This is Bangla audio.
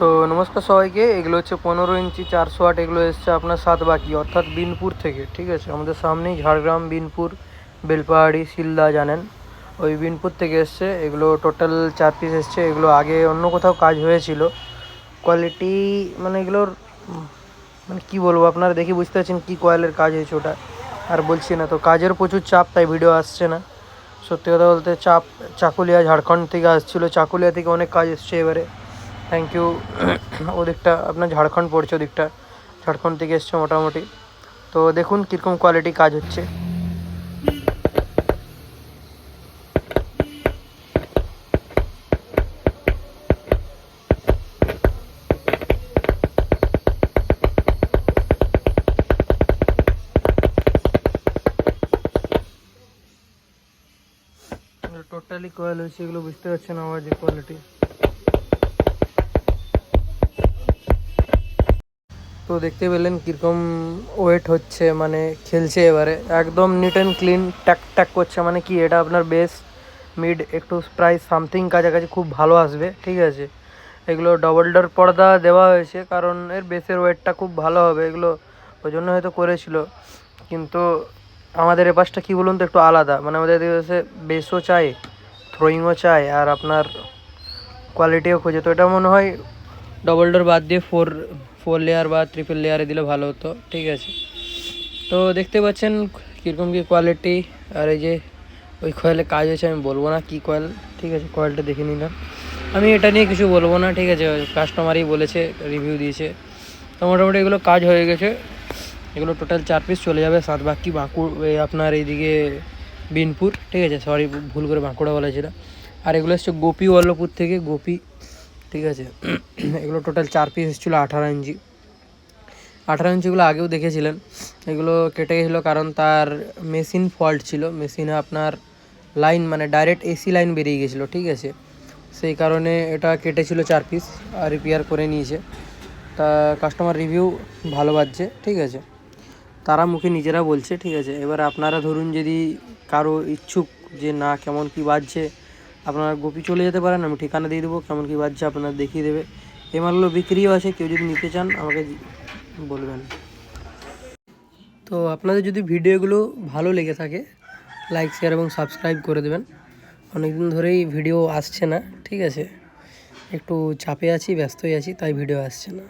তো নমস্কার সবাইকে, এগুলো হচ্ছে পনেরো ইঞ্চি চারশো আট, এগুলো এসছে আপনার সাত বাকি, অর্থাৎ বিনপুর থেকে, ঠিক আছে? আমাদের সামনেই ঝাড়গ্রাম, বিনপুর, বেলপাহাড়ি শিলদা জানেন। ওই বিনপুর থেকে এসছে, এগুলো টোটাল চার পিস এসছে, এগুলো আগে অন্য কোথাও কাজ হয়েছিল। কোয়ালিটি মানে এগুলোর মানে কী বলব, আপনারা দেখে বুঝতে পারছেন কী কয়েলের কাজ হয়েছে ওটা। আর বলছি না তো, কাজের প্রচুর চাপ, তাই ভিডিও আসছে না। সত্যি কথা বলতে, চাপ, চাকুলিয়া, ঝাড়খণ্ড থেকে আসছিল, চাকুলিয়া থেকে অনেক কাজ এসছে এবারে। থ্যাংক ইউ ওদিকটা আপনার ঝাড়খণ্ড পড়ছে ওদিকটা। ঝাড়খণ্ড থেকে এসছে মোটামুটি। তো দেখুন কীরকম কোয়ালিটি কাজ হচ্ছে। টোটালি কয়েল হয়েছে এগুলো বুঝতে পারছেন আমার যে কোয়ালিটি তো দেখতে পেলেন কীরকম ওয়েট হচ্ছে মানে খেলছে এবারে। একদম নিট অ্যান্ড ক্লিন ট্যাক ট্যাক করছে মানে কি এটা আপনার বেস মিড একটু প্রাইস সামথিং কাছাকাছি খুব ভালো আসবে, ঠিক আছে? এগুলো ডবল ডোর পর্দা দেওয়া হয়েছে, কারণ এর বেসের ওয়েটটা খুব ভালো হবে, এগুলো ওই জন্য হয়তো করেছিল। কিন্তু আমাদের এ পাশটা কী বলুন তো, একটু আলাদা মানে আমাদের এদিকে বেসও চাই থ্রোয়িংও চাই, আর আপনার কোয়ালিটিও খোঁজে। তো এটা মনে হয় ডবল ডোর বাদ দিয়ে ফোর ফোর লেয়ার বা ট্রিপল লেয়ারে দিলে ভালো হতো, ঠিক আছে? তো দেখতে পাচ্ছেন কীরকম কী কোয়ালিটি আর এই যে ওই কয়েলে কাজ হয়েছে, আমি বলব না কী কয়েল ঠিক আছে? কয়েলটা দেখে নিলাম। আমি এটা নিয়ে কিছু বলব না, ঠিক আছে? কাস্টমারই বলেছে রিভিউ দিয়েছে। তো মোটামুটি এগুলো কাজ হয়ে গেছে। এগুলো টোটাল চার পিস চলে যাবে, সাত বাকি বাঁকুড় আপনার এইদিকে বিনপুর, ঠিক আছে? সরি ভুল করে বাঁকুড়া বলেছিল আর এগুলো হচ্ছে গোপী ওয়াল্লপুর থেকে গোপী, ঠিক আছে? এগুলো টোটাল চার পিস এসেছিল আঠারো ইঞ্চি আঠারো ইঞ্চিগুলো আগেও দেখেছিলেন। এগুলো কেটে গেছিল কারণ তার মেশিন ফল্ট ছিল। মেশিনে আপনার লাইন মানে ডাইরেক্ট এসি লাইন বেরিয়ে গেছিল, ঠিক আছে? সেই কারণে এটা কেটেছিল চার পিস আর রিপেয়ার করে নিয়েছে। তা কাস্টমার রিভিউ ভালো বাজছে ঠিক আছে? তারা মুখে নিজেরা বলছে, ঠিক আছে? এবার আপনারা ধরুন যদি কারও ইচ্ছুক যে না কেমন কি বাজছে, আপনারা গোপী চলে যেতে পারেন, আমি ঠিকানা দিয়ে দেবো, কেমন কি বাজছে আপনারা দেখিয়ে দেবে। এই মালগুলো বিক্রিও আছে, কেউ যদি নিতে চান আমাকে বলবেন। তো আপনাদের যদি ভিডিওগুলো ভালো লেগে থাকে লাইক শেয়ার এবং সাবস্ক্রাইব করে দেবেন। অনেকদিন ধরেই ভিডিও আসছে না, ঠিক আছে? একটু চাপে আছি, ব্যস্তই আছি, তাই ভিডিও আসছে না।